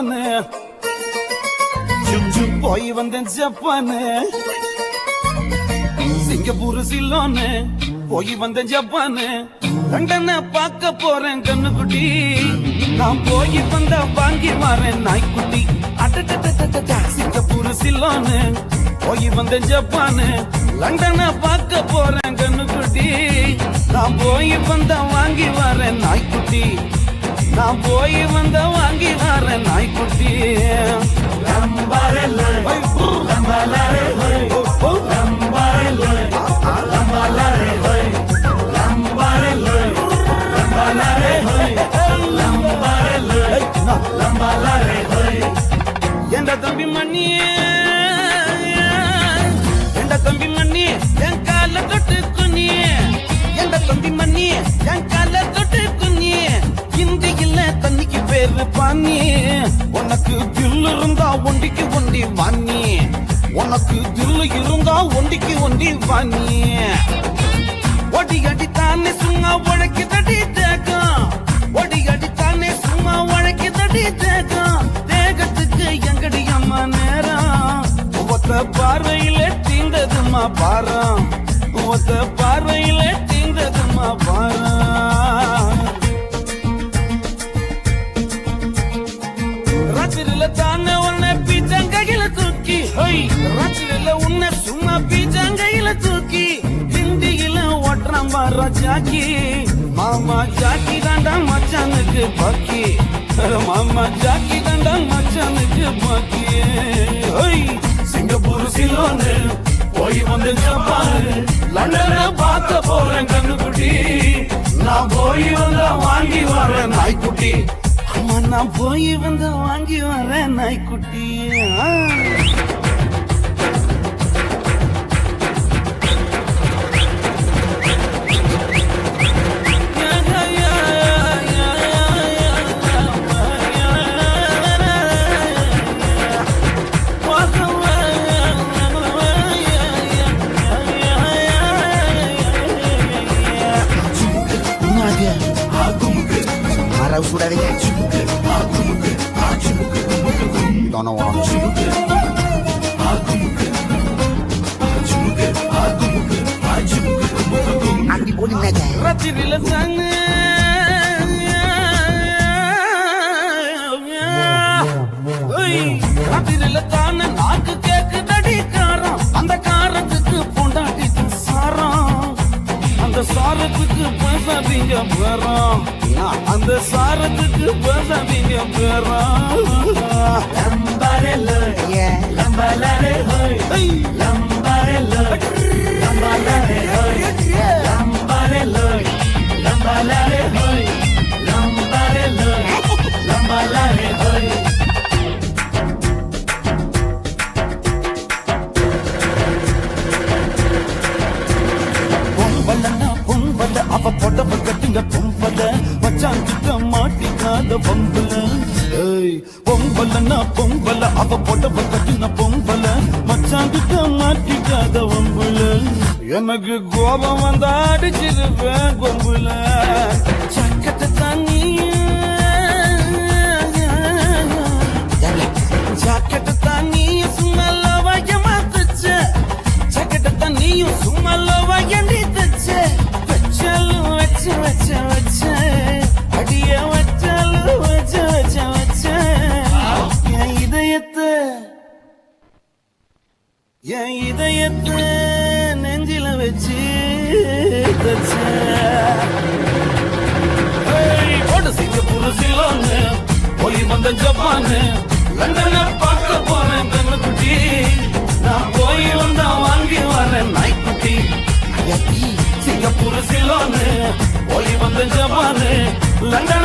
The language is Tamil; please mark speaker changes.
Speaker 1: ஜப்பானு போய் வந்தேன் ஜப்பானு சிங்கப்பூர் சில்லோன்னு போய் வந்தேன் ஜப்பானு லண்டனை பார்க்க போறேன் கண்ணுக்குட்டி நான் போய் வந்த வாங்கி வரேன் நாய்க்குட்டி சிங்கப்பூர் சில்லோன்னு போய் வந்தேன் ஜப்பானு லண்டனை பார்க்க போறேன் கண்ணுக்குட்டி நான் போய் வந்த வாங்கி வரேன் நாய்க்குட்டி நான் போய் வந்த வாங்கி வர நாய்க்குட்டி லம்பாரல்ல, என்ற தம்பி மண்ணி என்ற தம்பி மண்ணி என் கால தொட்டு குனியே. என்ற தம்பி மண்ணி என் கால தொட்டு குனியே இந்தியில தண்ணிக்கு பேரு பானி உனக்கு தில்லு இருந்தா ஒண்டிக்கு ஒண்டி வாணி. உனக்கு தில்லு இருந்தா ஒண்டிக்கு ஒண்டி வாணி. ஒடி அடி தானே சும்மா உழைக்கு தடி தேகம். ஒடி அடி தானே சும்மா உழைக்கு தடி தேகம். தேகத்துக்கு எங்கடி அம்மா நேரம்? ஒத்த பார்வையில தீண்டதுமா பாரம். ஒத்த பார்வையில தீண்டதுமா பாரம். தூக்கி ஹொய் உன்னை சும்மா பீஜாங்கையில தூக்கி ஹிந்தியில ஓட்டுறான் பாரு ஜாக்கி. மாமா ஜாக்கி தாண்டா மச்சானுக்கு பாக்கி. மாமா ஜாக்கி தாண்டா மச்சானுக்கு பாக்கி. சிங்கப்பூர் சிலோனு போய் வந்து ஜப்பானு. லண்டனை பார்க்க போறேன் கண்ணுக்குட்டி. நான் போய் வந்தா வாங்கி வரேன் நாய்க்குட்டி. அம்மா நான் போய் வந்து வாங்கி வரேன் நாய்க்குட்டி. ஆ.
Speaker 2: Marah sudah deh. Don't know what I'm Andi boleh
Speaker 1: ராத்திரில தானே ஓய், ராத்திரில தானே நாக்கு கேக்குதடி காரம் அந்த காரத்துக்கு பொண்டாட்டி சாரம் அந்த சாரத்துக்கு பேசாதீங்க பேரம் அந்த சாரத்துக்கு பதவிங்க பேரா
Speaker 2: Yeah.
Speaker 1: ஐய். இல்லாத பொம்பல பொம்பலன்னா பொம்பல அவ பொடவ கட்டுங்க பொம்பல மச்சான் மாட்டிக்காத பொம்பல எனக்கு கோபம் வந்தா அடிச்சிருப்பேன் கொம்புல சக்கத்தை தண்ணி ஜாக்கெட்டு தண்ணியும் சும்மா லவாயமா தச்ச ஜாக்கெட்டு தண்ணியும் சும்மா லவாயண்டி தச்ச வச்சாலும் வச்ச வச்ச வச்ச. என் இதயத்தை நெஞ்சில வச்சு போட்டு சிங்கப்பூர் சிலோன்னு ஒளி வந்த ஜப்பான்னு லண்டனை பார்க்க போறேன் கண்ணுக்குட்டி நான் போய் வந்தா வாங்கி வரேன் நாய்க்குட்டி. சிங்கப்பூர் சிலோன்னு ஒளி வந்த ஜப்பான்னு லண்டன்